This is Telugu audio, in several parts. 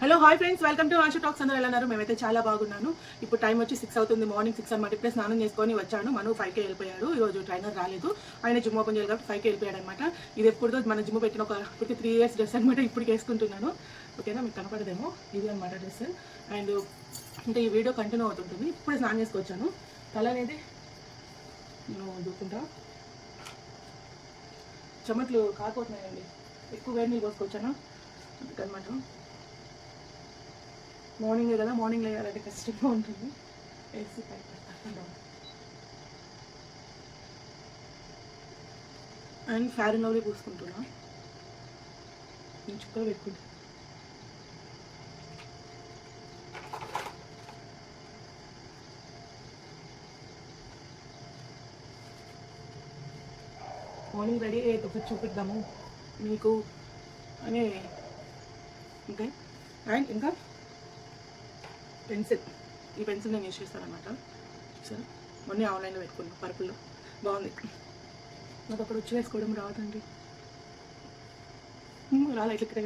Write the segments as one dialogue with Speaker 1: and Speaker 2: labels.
Speaker 1: Hello hi friends welcome to Ashu talks అందరూ ఎలా ఉన్నారు? మేమైతే చాలా బాగున్నాను. ఇప్పుడు టైం వచ్చి సిక్స్ అవుతుంది. మార్నింగ్ సిక్స్ అనమాట ఇప్పుడే స్నానం చేసుకొని వచ్చాను. మను ఫైవ్కి వెళ్ళిపోయాడు. ఈరోజు ట్రైనర్ రాలేదు. ఆయన జిమ్ ఓపెన్ చేయాలి కాబట్టి ఫైవ్కి వెళ్ళిపోయాడు అనమాట ఇది ఎప్పుడుదో మన జిమ్ పెట్టిన ఒక ఇప్పటికి త్రీ ఇయర్స్ డ్రెస్ అనమాట ఇప్పుడు వేసుకుంటున్నాను. ఓకేనా మీకు కనపడదేమో? ఇది అనమాట డ్రెస్ అండ్ అంటే ఈ వీడియో కంటిన్యూ అవుతుంటుంది. ఇప్పుడే స్నానం చేసుకొచ్చాను. తల అనేది నేను దూకుంటా. చెమట్లు కాకపోతున్నాయండి ఎక్కువ వేడి నీళ్ళు పోసుకొచ్చాను? అందుకనమాట. మార్నింగ్ కదా మార్నింగ్ లేవాలంటే కష్టంగా ఉంటుంది. ఏసీ పై అండ్ ఫేర్ అండ్ లవ్లీ పూసుకుంటున్నా. నేను చుక్కలు పెట్టుకుంటా. మార్నింగ్ రెడీ అయితే ఒకటి చూపిద్దాము మీకు అని ఓకే అండ్ ఇంకా? పెన్సిల్. ఈ పెన్సిల్ నేను యూస్ చేస్తాను అనమాట సరే. మొన్న ఆన్లైన్లో పెట్టుకున్నాను పర్పుల్లో. బాగుంది. నాకు అక్కడ వచ్చి వేసుకోవడం రాదండి. రాలే ఇట్లా ఇక్కడ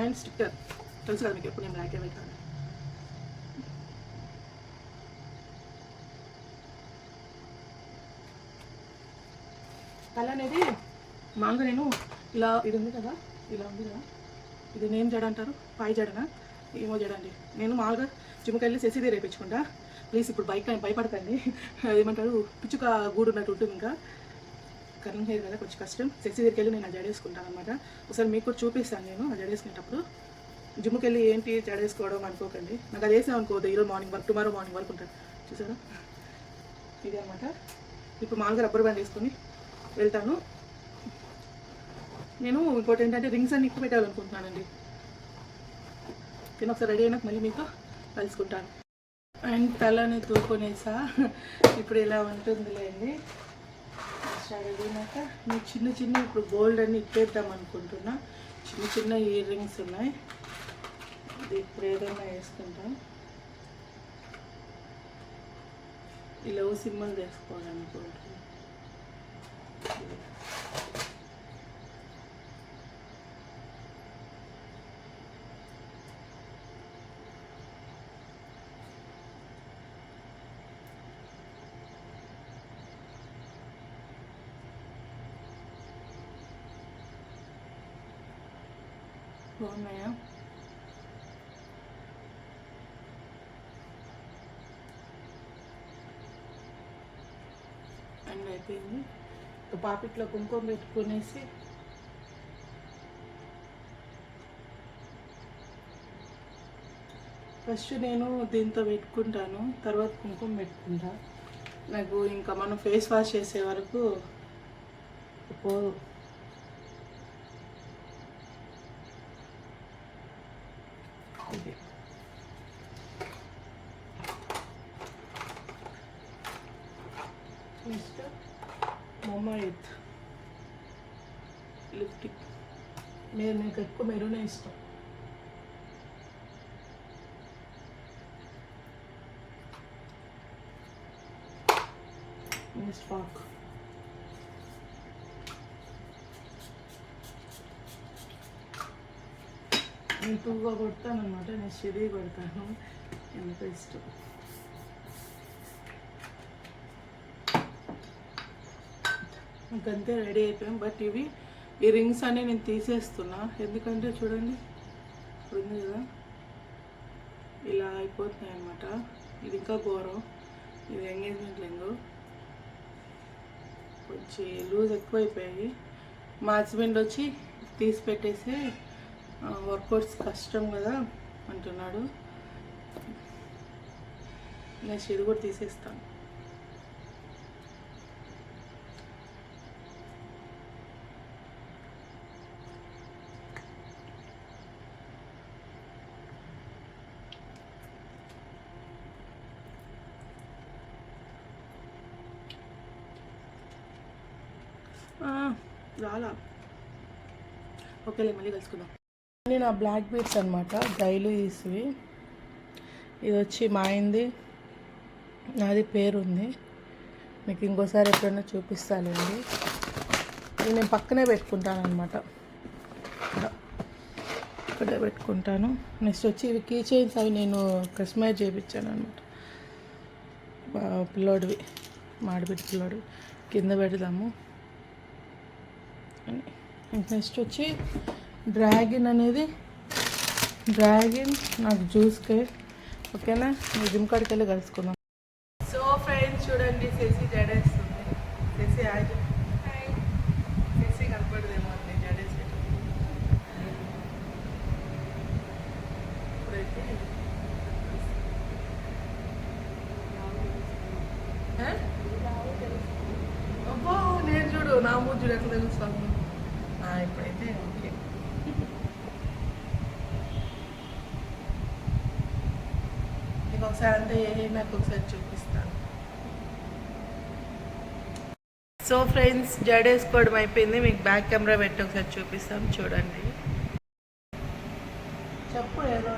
Speaker 1: అండ్ స్టిక్కర్ తెలుసు కదా మీకు ఎప్పుడు నేను బ్లాక్ కాదు కళ అనేది మామూలుగా నేను ఇలా ఇది ఉంది కదా ఇలా ఉంది కదా. ఇది నేను జడ అంటారు పై జడనా ఏమో జడ అండి. నేను మామూలుగా జిమ్కి వెళ్ళి సెసిది రేపించుకుంటా. ప్లీజ్ ఇప్పుడు బైక్ భయపడకండి. అదేమంటారు పిచ్చుక గూడు ఉన్నట్టు ఉంటుంది ఇంకా. కరెంట్ హెయిర్ కదా కొంచెం కష్టం. సెక్సీ దగ్గరికి వెళ్ళి నేను ఆ జడేసుకుంటాను అనమాట ఒకసారి మీకు కూడా చూపిస్తాను నేను ఆ జడేసుకునేటప్పుడు జిమ్కి వెళ్ళి ఏంటి జడేసుకోవడం అనుకోకండి. నాకు అది వేసాం అనుకోవద్దు ఈరోజు మార్నింగ్ వర్క్ టుమారో మార్నింగ్ వరకు ఉంటాను చూసారా? ఇది అనమాట ఇప్పుడు మామూలుగా రబ్బర్ బ్యాండ్ వేసుకొని వెళ్తాను. నేను ఇంకోటి ఏంటంటే రింగ్స్ అన్ని ఎక్కువ పెట్టాలనుకుంటున్నానండి. నేను ఒకసారి రెడీ అయినాక మళ్ళీ మీకు కలుసుకుంటాను. అండ్ తలని తూకొనేసా ఇప్పుడు ఇలా ఉంటుందిలేండి. స్టార్ట్ అయినాక నేను చిన్న చిన్న ఇప్పుడు గోల్డ్ అని ఇప్పేద్దాం అనుకుంటున్నా. చిన్న చిన్న ఇయర్ రింగ్స్ ఉన్నాయి. ఇది ఇప్పుడు ఏదైనా వేసుకుంటాం. ఈ లవ్ సింబల్ వేసుకోవాలనుకుంటున్నా బాగున్నాయా అన్నీ అయిపోయింది ఒక పాపిట్లో కుంకుమ పెట్టుకునేసి ఫస్ట్ నేను దీంతో పెట్టుకుంటాను తర్వాత కుంకుమ పెట్టుకుంటా. నాకు ఇంకా మనం ఫేస్ వాష్ చేసే వరకు పోదు ఇది నెక్స్ట్ మొమైత్ లిప్టిక్ మీరు నాకు ఎక్కువ మెరూనే ఇష్టం నెక్స్ట్ పాక్ నేను టూగా కొడతాను అనమాట నేను షిరీ కొడతాను. ఎందుకు ఇష్టం. ఇంకంతే రెడీ అయిపోయాం బట్ ఇవి ఈ రింగ్స్ అన్నీ నేను తీసేస్తున్నా. ఎందుకంటే చూడండి ఇప్పుడు ఉంది కదా? ఇలా అయిపోతున్నాయి అనమాట ఇది ఇంకా ఘోరం. ఇది ఎంగేజ్మెంట్ రింగు కొంచెం లూజ్ ఎక్కువైపోయాయి. మా హస్బెండ్ వచ్చి తీసి పెట్టేసి వర్కౌట్స్ కష్టం కదా అంటున్నాడు. నెక్స్ట్ ఇది కూడా తీసేస్తాను. ఆ, రాలా. ఓకేలే మళ్ళీ కలుసుకుందాం. ఇవన్నీ నా బ్లాక్ బీట్స్ అనమాట డైలీ తీసివి ఇది వచ్చి మా అయింది నాది పేరు ఉంది మీకు ఇంకోసారి ఎప్పుడైనా చూపిస్తానండి ఇది నేను పక్కనే పెట్టుకుంటాను అనమాట ఇక్కడే పెట్టుకుంటాను. నెక్స్ట్ వచ్చి ఇవి కీ చైన్స్ అవి నేను కస్టమైజ్ చేయించాను అనమాట పిల్లోడివి మాడిబిడ్డ పిల్లోడివి. కింద పెడదాము. అని. నెక్స్ట్ వచ్చి డ్రాగన్ అనేది డ్రాగన్ నాకు జ్యూస్ కేక్ ఓకేనా? మీ జిమ్ కాడికి వెళ్ళి కలుసుకుందాం. సో ఫ్రెండ్స్ చూడండి శశి జడేస్తుంది. శశి శశి కనపడదేమో అండి జడేసి. ఇప్పుడైతే ఆ? అబ్బో నేను చూడు నా మూడు చూడు ఎట్లా తెలుస్తాను ఆ, ఇప్పుడైతే ఓకే మీకు ఒకసారి అంతా ఏ నాకు ఒకసారి చూపిస్తాను. సో ఫ్రెండ్స్ జడేసుకోవడం అయిపోయింది. మీకు బ్యాక్ కెమెరా పెట్టి ఒకసారి చూపిస్తాం. చూడండి. చెప్పు ఏదో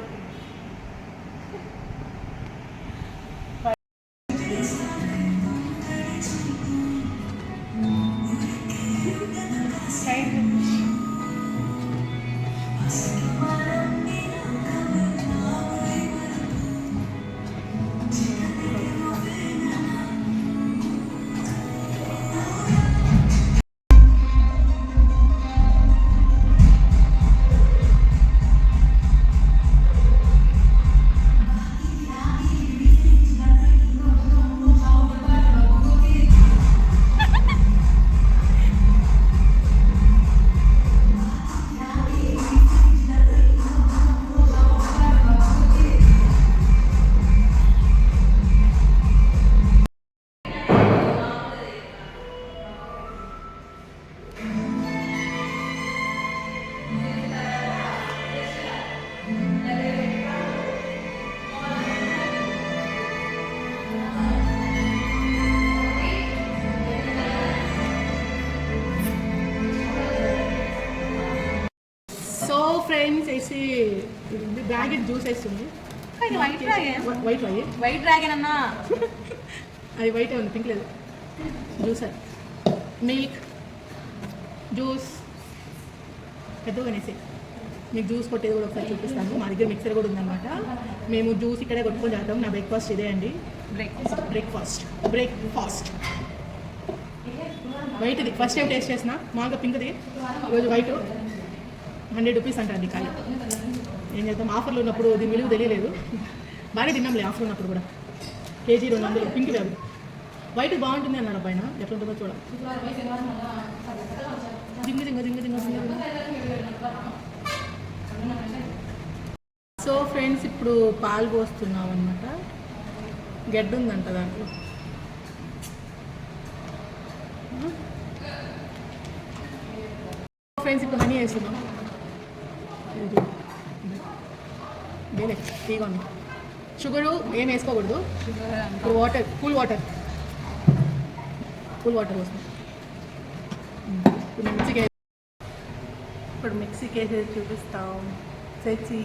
Speaker 1: సో ఫ్రెండ్స్ వేసి బ్యాగ్ జ్యూస్ వేస్తుంది.
Speaker 2: వైట్ డ్రాగన్
Speaker 1: వైట్ అయ్యి
Speaker 2: వైట్ డ్రాగన్ అన్నా.
Speaker 1: అది వైట్ ఉంది పింక్ లేదు. జ్యూసర్ మిల్క్ జ్యూస్ పెద్దగానేసి మీకు జ్యూస్ కొట్టేది కూడా ఒకసారి చూపిస్తాను. మా దగ్గర మిక్సర్ కూడా ఉందన్నమాట. మేము జ్యూస్ ఇక్కడే కొట్టుకొని చేద్దాం నా బ్రేక్ఫాస్ట్ ఇదే అండి.
Speaker 2: బ్రేక్ఫాస్ట్
Speaker 1: బ్రేక్ఫాస్ట్ బ్రేక్ఫాస్ట్ వైట్ ఇది ఫస్ట్ టైం టేస్ట్ చేసిన. మామూలుగా పింక్ది ఈరోజు వైట్ హండ్రెడ్ రూపీస్ అంటారు కాయ ఏం చేద్దాం? ఆఫర్లో ఉన్నప్పుడు దీని విలువ తెలియలేదు. బాగానే తిన్నాంలే ఆఫర్ ఉన్నప్పుడు కూడా. కేజీ రెండు వందలు పింక్ వేరు వైట్ బాగుంటుంది అన్నారు పైన ఎట్లా ఉంటుందో చూడాలి. జింగ జింగ జింగ జింగ జింగ. సో ఫ్రెండ్స్ ఇప్పుడు పాలు పోస్తున్నాం అనమాట గడ్డ ఉందంట దాంట్లో. ఫ్రెండ్స్ ఇప్పుడు హనీ వేస్తున్నాం. ఉంది షుగరు ఏం వేసుకోకూడదు ఇప్పుడు water cool water cool water వస్తుంది ఇప్పుడు మిక్సీకి ఇప్పుడు మిక్సీకి వేసేది చూపిస్తాం తెచ్చి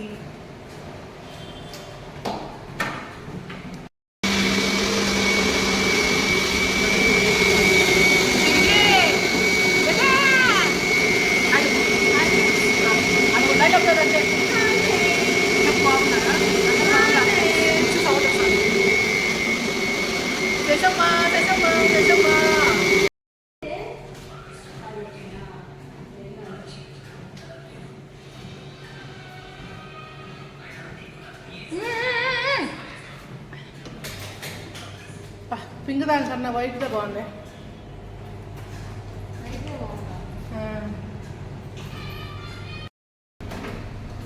Speaker 1: పింక్ దానికన్నా వైట్దే బాగుంది?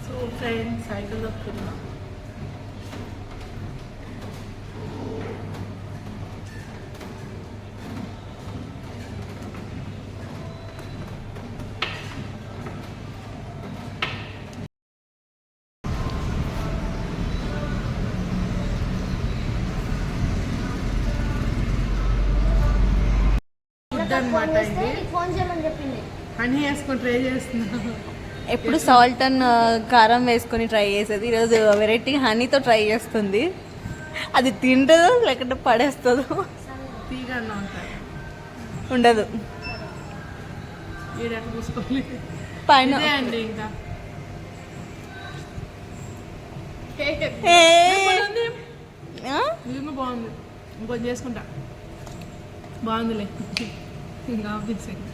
Speaker 1: సో ఫ్రెండ్స్ సైకిల్ దొక్కుతున్నా అనమాట ఇది.
Speaker 3: ఫోన్ చేయమని చెప్పింది.
Speaker 1: హనీ వేసుకొని ట్రై చేస్తున్నా
Speaker 2: ఎప్పుడు సాల్ట్ అండ్ కారం వేసుకొని ట్రై చేసేది. ఈరోజు వెరైటీ హనీతో ట్రై చేస్తుంది. అది తింటుందో లేకుంటే పడేస్తుందో ఉండదు. పైన
Speaker 1: ఇదే అండి ఇంకా.
Speaker 2: ఏ.
Speaker 1: బాగుంది
Speaker 2: ఆ?
Speaker 1: నిజంగా బాగుంది